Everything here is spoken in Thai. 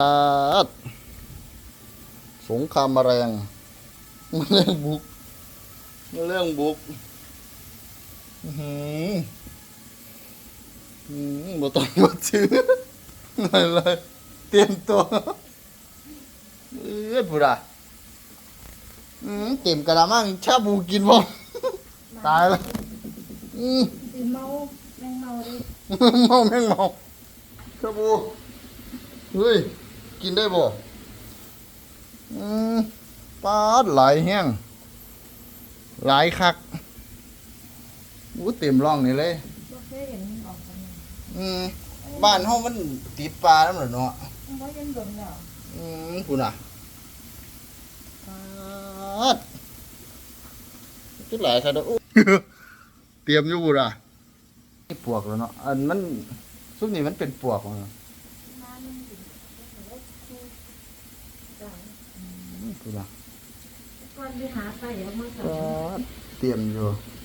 ดสงครามแมลงมแมลงบุกมแมลงบุกอื้อหืออื้อหือบ่ต้องมาซื้อเลยเลยเตรียมตัวเอื้อผู้ใดอืมเต็มกระมังชาบูกินบ่ตายแล้วอืมสิเมาแมงเมาเลยเมาแม่งเมาชาบูเฮ้ย กินได้บ่อืมปลาดหลายแห้งหลายคักอู้เต็มร่องนี่เลยบ่เคยเห็นมันออกกันเลยอืมบ้านเฮามันติดปลาแล้วเหรอเนาะมันบ่เห็นดมแล้วอืมพูน่ะปลาดคิดหลายคักเด้ออู้ เตรียมอยู่พูน่ะนี่ปวกแล้วเนาะอันมันซุปนี่มันเป็นปวกเนาะ น้ำมันสิแล้วคือจัง พูน่ะก่อนไปหาไปเอามาปใส่ลาดเตรียมอยู่ม